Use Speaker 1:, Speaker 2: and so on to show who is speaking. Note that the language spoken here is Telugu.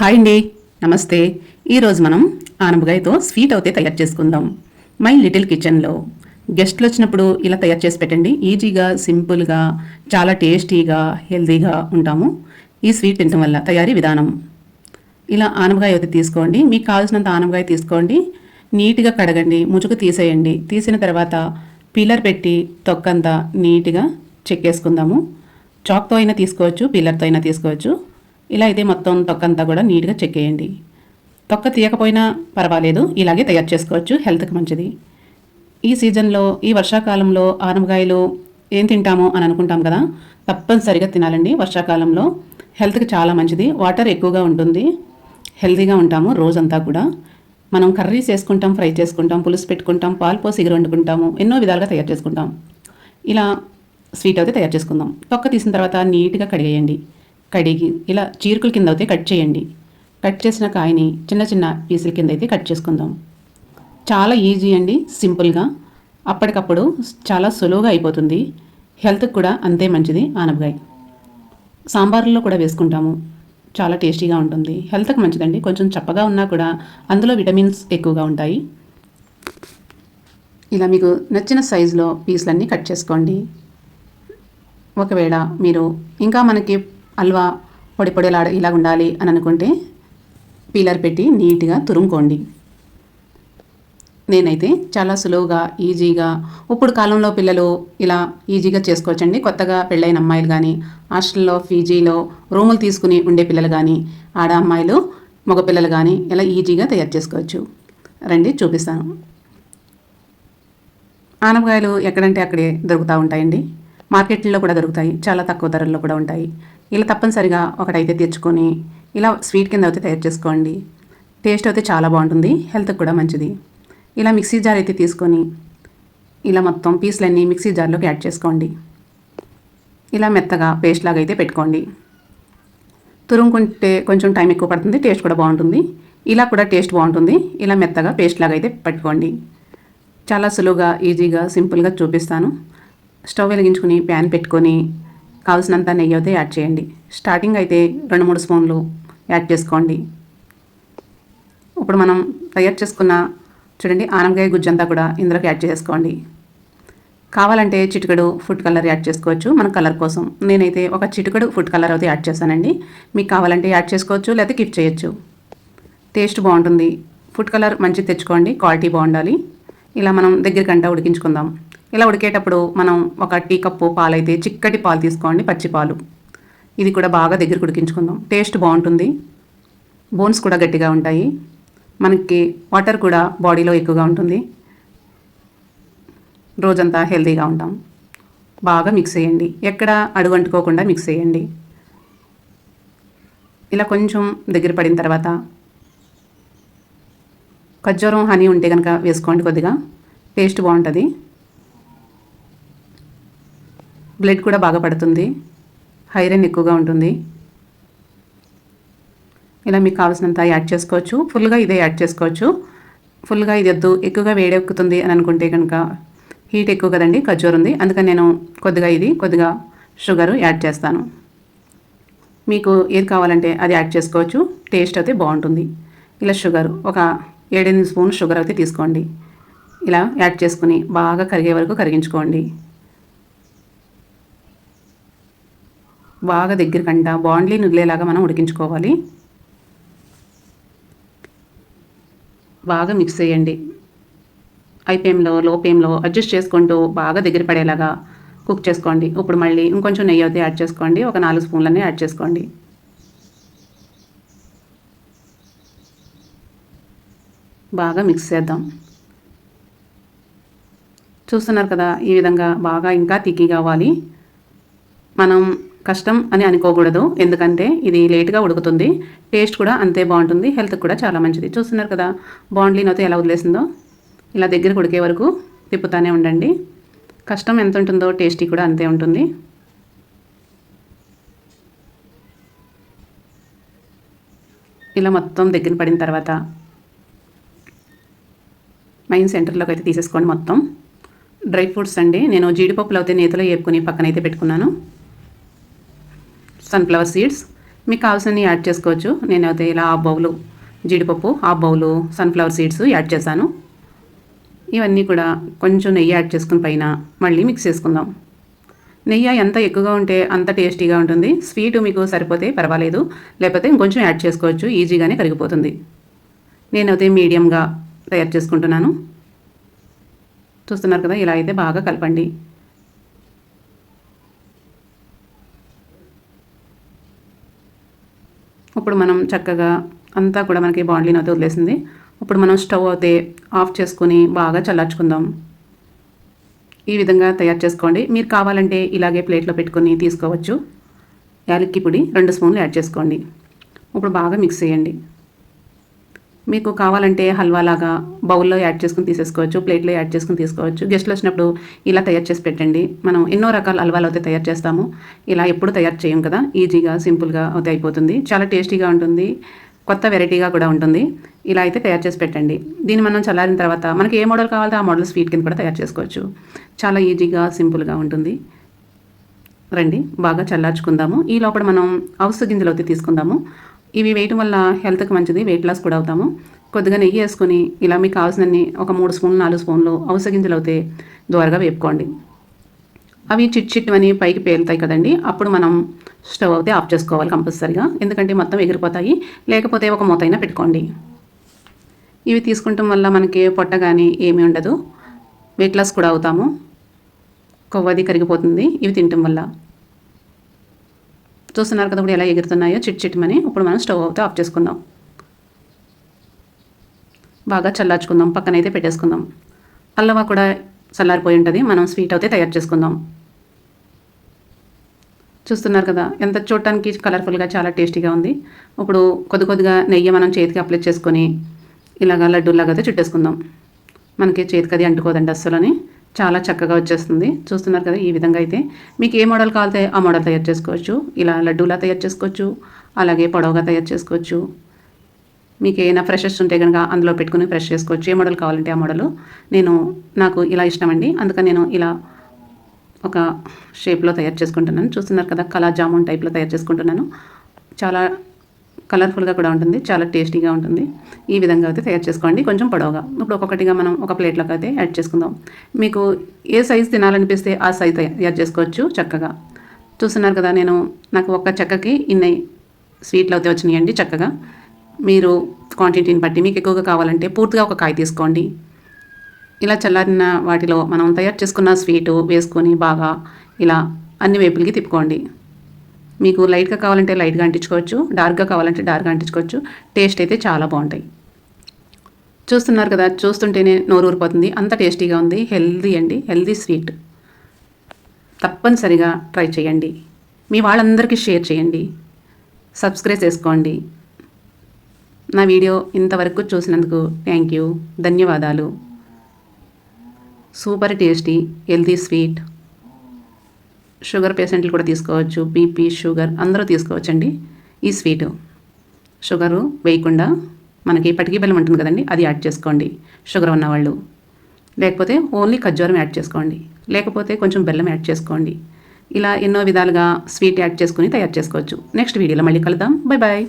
Speaker 1: హాయ్ అండి. నమస్తే. ఈరోజు మనం ఆనపకాయతో స్వీట్ అయితే తయారు చేసుకుందాం. మై లిటిల్ కిచెన్లో గెస్ట్లు వచ్చినప్పుడు ఇలా తయారు చేసి పెట్టండి. ఈజీగా సింపుల్గా చాలా టేస్టీగా హెల్తీగా ఉంటాము. ఈ స్వీట్ తినడం వల్ల తయారీ విధానం. ఇలా ఆనపకాయ అయితే తీసుకోండి. మీకు కావాల్సినంత ఆనపకాయ తీసుకోండి. నీట్గా కడగండి. ముచుకు తీసేయండి. తీసిన తర్వాత పిల్లర్ పెట్టి తొక్కంతా నీట్గా చెక్కేసుకుందాము. చాక్తో అయినా తీసుకోవచ్చు పిల్లర్తో అయినా తీసుకోవచ్చు. ఇలా అయితే మొత్తం తొక్కంతా కూడా నీట్గా చెక్కేయండి తొక్క తీయకపోయినా పర్వాలేదు ఇలాగే తయారు చేసుకోవచ్చు హెల్త్కి మంచిది. ఈ సీజన్లో ఈ వర్షాకాలంలో ఆనమకాయలు ఏం తింటామో అని అనుకుంటాం కదా తప్పనిసరిగా తినాలండి. వర్షాకాలంలో హెల్త్కి చాలా మంచిది వాటర్ ఎక్కువగా ఉంటుంది హెల్తీగా ఉంటాము రోజంతా కూడా. మనం కర్రీస్ చేసుకుంటాం ఫ్రై చేసుకుంటాం పులుసు పెట్టుకుంటాం పాలు పోసి ఎగురు వండుకుంటాము ఎన్నో విధాలుగా తయారు చేసుకుంటాం. ఇలా స్వీట్ అయితే తయారు చేసుకుందాం. తొక్క తీసిన తర్వాత నీట్గా కడిగేయండి. కడిగి ఇలా చీరుకుల కింద అయితే కట్ చేయండి. కట్ చేసిన కాయని చిన్న చిన్న పీసుల కింద అయితే కట్ చేసుకుందాం. చాలా ఈజీ అండి సింపుల్గా. అప్పటికప్పుడు చాలా సులువుగా అయిపోతుంది. హెల్త్కి కూడా అంతే మంచిది ఆనపకాయ. సాంబార్లో కూడా వేసుకుంటాము. చాలా టేస్టీగా ఉంటుంది. హెల్త్కి మంచిదండి. కొంచెం చప్పగా ఉన్నా కూడా అందులో విటమిన్స్ ఎక్కువగా ఉంటాయి. ఇలా మీకు నచ్చిన సైజులో పీసులన్నీ కట్ చేసుకోండి. ఒకవేళ మీరు ఇంకా మనకి హల్వా పొడి పొడిలాడ ఇలా ఉండాలి అని అనుకుంటే పీలర్ పెట్టి నీట్గా తురుముకోండి. నేనైతే చాలా సులువుగా ఈజీగా ఇప్పుడు కాలంలో పిల్లలు ఇలా ఈజీగా చేసుకోవచ్చండి. కొత్తగా పెళ్ళైన అమ్మాయిలు కానీ హాస్టల్లో పీజీలో రూములు తీసుకుని ఉండే పిల్లలు కానీ ఆడ అమ్మాయిలు మగ పిల్లలు కానీ ఇలా ఈజీగా తయారు చేసుకోవచ్చు. రండి చూపిస్తాను. ఆనపకాయలు ఎక్కడంటే అక్కడే దొరుకుతూ ఉంటాయండి. మార్కెట్లో కూడా దొరుకుతాయి. చాలా తక్కువ ధరల్లో కూడా ఉంటాయి. ఇలా తప్పనిసరిగా ఒకటైతే తెచ్చుకొని ఇలా స్వీట్ కింద అయితే తయారు చేసుకోండి. టేస్ట్ అయితే చాలా బాగుంటుంది. హెల్త్కి కూడా మంచిది. ఇలా మిక్సీ జార్ అయితే తీసుకొని ఇలా మొత్తం పీసులన్నీ మిక్సీ జార్లోకి యాడ్ చేసుకోండి. ఇలా మెత్తగా పేస్ట్ లాగా అయితే పెట్టుకోండి. తురుముకుంటే కొంచెం టైం ఎక్కువ పడుతుంది. టేస్ట్ కూడా బాగుంటుంది. ఇలా కూడా టేస్ట్ బాగుంటుంది. ఇలా మెత్తగా పేస్ట్ లాగా అయితే పెట్టుకోండి. చాలా సులువుగా ఈజీగా సింపుల్గా చూపిస్తాను. స్టవ్ వెలిగించుకుని ప్యాన్ పెట్టుకొని కావాల్సినంత నెయ్యి అయితే యాడ్ చేయండి. స్టార్టింగ్ అయితే రెండు మూడు స్పూన్లు యాడ్ చేసుకోండి. ఇప్పుడు మనం తయారు చేసుకున్న చూడండి ఆనపకాయ గుజ్జంతా కూడా ఇందులోకి యాడ్ చేసుకోండి. కావాలంటే చిటికడు ఫుడ్ కలర్ యాడ్ చేసుకోవచ్చు మన కలర్ కోసం. నేనైతే ఒక చిటికడు ఫుడ్ కలర్ అయితే యాడ్ చేశానండి. మీకు కావాలంటే యాడ్ చేసుకోవచ్చు లేకపోతే గిఫ్ట్ చేయొచ్చు. టేస్ట్ బాగుంటుంది. ఫుడ్ కలర్ మంచి తెచ్చుకోండి క్వాలిటీ బాగుండాలి. ఇలా మనం దగ్గరికంట ఉడికించుకుందాం. ఇలా ఉడికేటప్పుడు మనం ఒక టీ కప్పు పాలు అయితే చిక్కటి పాలు తీసుకోండి పచ్చి పాలు. ఇది కూడా బాగా దగ్గరికి ఉడికించుకుందాం. టేస్ట్ బాగుంటుంది. బోన్స్ కూడా గట్టిగా ఉంటాయి. మనకి వాటర్ కూడా బాడీలో ఎక్కువగా ఉంటుంది. రోజంతా హెల్తీగా ఉంటాం. బాగా మిక్స్ చేయండి. ఎక్కడ అడుగు అంటుకోకుండా మిక్స్ చేయండి. ఇలా కొంచెం దగ్గర పడిన తర్వాత ఖర్జూరం హనీ ఉంటే కనుక వేసుకోండి కొద్దిగా. టేస్ట్ బాగుంటుంది. బ్లడ్ కూడా బాగా పడుతుంది. ఐరన్ ఎక్కువగా ఉంటుంది. ఇలా మీకు కావాల్సినంత యాడ్ చేసుకోవచ్చు. ఫుల్గా ఇదే యాడ్ చేసుకోవచ్చు. ఫుల్గా ఇది వద్దు ఎక్కువగా వేడెక్కుతుంది అని అనుకుంటే కనుక హీట్ ఎక్కువ కదండి ఖర్జూర్ ఉంది. అందుకని నేను కొద్దిగా ఇది కొద్దిగా షుగరు యాడ్ చేస్తాను. మీకు ఏది కావాలంటే అది యాడ్ చేసుకోవచ్చు. టేస్ట్ అయితే బాగుంటుంది. ఇలా షుగర్ ఒక ఏడెనిమిది స్పూన్ షుగర్ అయితే తీసుకోండి. ఇలా యాడ్ చేసుకుని బాగా కరిగే వరకు కరిగించుకోండి. బాగా దగ్గరకంట బాండ్లీ నుదిలేలాగా మనం ఉడికించుకోవాలి. బాగా మిక్స్ చేయండి. హై ఫ్లేమ్లో లో ఫ్లేమ్లో అడ్జస్ట్ చేసుకుంటూ బాగా దగ్గర పడేలాగా కుక్ చేసుకోండి. ఇప్పుడు మళ్ళీ ఇంకొంచెం నెయ్యి అయితే యాడ్ చేసుకోండి. ఒక నాలుగు స్పూన్లన్నీ యాడ్ చేసుకోండి. బాగా మిక్స్ చేద్దాం. చూస్తున్నారు కదా ఈ విధంగా బాగా ఇంకా తిక్కి కావాలి. మనం కష్టం అని అనుకోకూడదు. ఎందుకంటే ఇది లేట్గా ఉడుకుతుంది. టేస్ట్ కూడా అంతే బాగుంటుంది. హెల్త్కి కూడా చాలా మంచిది. చూస్తున్నారు కదా బాండ్లీనైతే ఎలా వదిలేసిందో? ఇలా దగ్గర ఉడికే వరకు తిప్పుతానే ఉండండి. కష్టం ఎంత ఉంటుందో టేస్టీ కూడా అంతే ఉంటుంది. ఇలా మొత్తం దగ్గర పడిన తర్వాత మైన్ సెంటర్లోకి అయితే తీసేసుకోండి మొత్తం. డ్రై ఫ్రూట్స్ అండి. నేను జీడిపప్పులు అయితే నేతలో వేపుకొని పక్కనైతే పెట్టుకున్నాను. సన్ఫ్లవర్ సీడ్స్ మీకు కావాల్సినవి యాడ్ చేసుకోవచ్చు. నేనైతే ఇలా ఆ బౌలు జీడిపప్పు ఆ బౌలు సన్ఫ్లవర్ సీడ్స్ యాడ్ చేశాను. ఇవన్నీ కూడా కొంచెం నెయ్యి యాడ్ చేసుకుని పైన మళ్ళీ మిక్స్ చేసుకుందాం. నెయ్యి ఎంత ఎక్కువగా ఉంటే అంత టేస్టీగా ఉంటుంది. స్వీట్ మీకు సరిపోతే పర్వాలేదు. లేకపోతే ఇంకొంచెం యాడ్ చేసుకోవచ్చు. ఈజీగానే కరిగిపోతుంది. నేనైతే మీడియంగా తయారు చేసుకుంటున్నాను. చూస్తున్నారు కదా ఇలా అయితే బాగా కలపండి. ఇప్పుడు మనం చక్కగా అంతా కూడా మనకి బాండ్లీని అయితే వదిలేసింది. ఇప్పుడు మనం స్టవ్ అయితే ఆఫ్ చేసుకొని బాగా చల్లార్చుకుందాం. ఈ విధంగా తయారు చేసుకోండి. మీరు కావాలంటే ఇలాగే ప్లేట్లో పెట్టుకొని తీసుకోవచ్చు. యాలక్కి పొడి రెండు స్పూన్లు యాడ్ చేసుకోండి. ఇప్పుడు బాగా మిక్స్ చేయండి. మీకు కావాలంటే హల్వా లాగా బౌల్లో యాడ్ చేసుకుని తీసేసుకోవచ్చు ప్లేట్లో యాడ్ చేసుకుని తీసుకోవచ్చు. గెస్ట్లు వచ్చినప్పుడు ఇలా తయారు చేసి పెట్టండి. మనం ఎన్నో రకాల హల్వాలు అయితే తయారు చేస్తాము. ఇలా ఎప్పుడు తయారు చేయం కదా. ఈజీగా సింపుల్గా అయితే అయిపోతుంది. చాలా టేస్టీగా ఉంటుంది. కొత్త వెరైటీగా కూడా ఉంటుంది. ఇలా అయితే తయారు చేసి పెట్టండి. దీన్ని మనం చల్లారిన తర్వాత మనకి ఏ మోడల్ కావాలో ఆ మోడల్ స్వీట్ కింద కూడా తయారు చేసుకోవచ్చు. చాలా ఈజీగా సింపుల్గా ఉంటుంది. రండి బాగా చల్లార్చుకుందాము. ఈ లోపల మనం అవసర గింజలు అయితే తీసుకుందాము. ఇవి వేయటం వల్ల హెల్త్కి మంచిది వెయిట్ లాస్ కూడా అవుతాము. కొద్దిగా నెయ్యి వేసుకొని ఇలా మీకు కావాల్సినన్ని ఒక మూడు స్పూన్లు నాలుగు స్పూన్లు అవస గింజలు అయితే దోరగా వేపుకోండి. అవి చిట్ చిట్ అని పైకి పేలుతాయి కదండి అప్పుడు మనం స్టవ్ అయితే ఆఫ్ చేసుకోవాలి కంపల్సరీగా. ఎందుకంటే మొత్తం ఎగిరిపోతాయి లేకపోతే ఒక మూతైనా పెట్టుకోండి. ఇవి తీసుకుంటాం వల్ల మనకి పొట్ట కానీ ఏమీ ఉండదు. వెయిట్ లాస్ కూడా అవుతాము. కొవ్వది కరిగిపోతుంది ఇవి తినటం వల్ల. చూస్తున్నారు కదా ఇప్పుడు ఎలా ఎగురుతున్నాయో చిట్ చిట్మని ఇప్పుడు మనం స్టవ్ అయితే ఆఫ్ చేసుకుందాం. బాగా చల్లార్చుకుందాం పక్కనైతే పెట్టేసుకుందాం. అల్లవా కూడా చల్లారిపోయి ఉంటుంది మనం స్వీట్ అయితే తయారు చేసుకుందాం. చూస్తున్నారు కదా ఎంత చూడటానికి కలర్ఫుల్గా చాలా టేస్టీగా ఉంది. ఇప్పుడు కొద్ది కొద్దిగా నెయ్యి మనం చేతికి అప్లై చేసుకొని ఇలాగా లడ్డూలాగా అయితే చుట్టేసుకుందాం. మనకి చేతికి అది అంటుకోదండి అస్సలని. చాలా చక్కగా వచ్చేస్తుంది. చూస్తున్నారు కదా ఈ విధంగా అయితే. మీకు ఏ మోడల్ కావాలితే ఆ మోడల్ తయారు చేసుకోవచ్చు. ఇలా లడ్డూలా తయారు చేసుకోవచ్చు. అలాగే పొడవుగా తయారు చేసుకోవచ్చు. మీకు ఏమైనా ఫ్రెషెస్ ఉంటే కనుక అందులో పెట్టుకుని ఫ్రెష్ చేసుకోవచ్చు. ఏ మోడల్ కావాలంటే ఆ మోడల్. నేను నాకు ఇలా ఇష్టమండి. అందుకని నేను ఇలా ఒక షేప్లో తయారు చేసుకుంటున్నాను. చూస్తున్నారు కదా కళా జామున్ టైప్లో తయారు చేసుకుంటున్నాను. చాలా కలర్ఫుల్గా కూడా ఉంటుంది. చాలా టేస్టీగా ఉంటుంది. ఈ విధంగా అయితే తయారు చేసుకోండి. కొంచెం పొడవుగా. ఇప్పుడు ఒక్కొక్కటిగా మనం ఒక ప్లేట్లోకి అయితే యాడ్ చేసుకుందాం. మీకు ఏ సైజ్ తినాలనిపిస్తే ఆ సైజ్ తయారు చేసుకోవచ్చు చక్కగా. చూస్తున్నారు కదా నేను నాకు ఒక్క చెక్కకి ఇన్ని స్వీట్లు అయితే వచ్చినాయండి చక్కగా. మీరు క్వాంటిటీని బట్టి మీకు ఎక్కువగా కావాలంటే పూర్తిగా ఒక కాయ తీసుకోండి. ఇలా చల్లారిన వాటిలో మనం తయారు చేసుకున్న స్వీటు వేసుకొని బాగా ఇలా అన్ని వైపులకి తిప్పుకోండి. మీకు లైట్గా కావాలంటే లైట్గా అంటించుకోవచ్చు డార్క్గా కావాలంటే డార్క్గా అంటించుకోవచ్చు. టేస్ట్ అయితే చాలా బాగుంటాయి. చూస్తున్నారు కదా చూస్తుంటేనే నోరు ఊరిపోతుంది. అంత టేస్టీగా ఉంది. హెల్దీ అండి. Healthy sweet. తప్పనిసరిగా ట్రై చేయండి. మీ వాళ్ళందరికీ షేర్ చేయండి. సబ్స్క్రైబ్ చేసుకోండి. నా వీడియో ఇంతవరకు చూసినందుకు థ్యాంక్ యూ. ధన్యవాదాలు. Super tasty healthy sweet. Sugar పేషెంట్లు కూడా తీసుకోవచ్చు బీపీ షుగర్ అందరూ తీసుకోవచ్చండి. ఈ స్వీటు షుగరు వేయకుండా మనకి పటికి బెల్లం ఉంటుంది కదండి అది యాడ్ చేసుకోండి. షుగర్ ఉన్నవాళ్ళు. లేకపోతే ఓన్లీ ఖజ్జూరం యాడ్ చేసుకోండి. లేకపోతే కొంచెం బెల్లం యాడ్ చేసుకోండి. ఇలా ఎన్నో విధాలుగా స్వీట్ యాడ్ చేసుకుని తయారు చేసుకోవచ్చు. నెక్స్ట్ వీడియోలో మళ్ళీ కలుద్దాం. Bye bye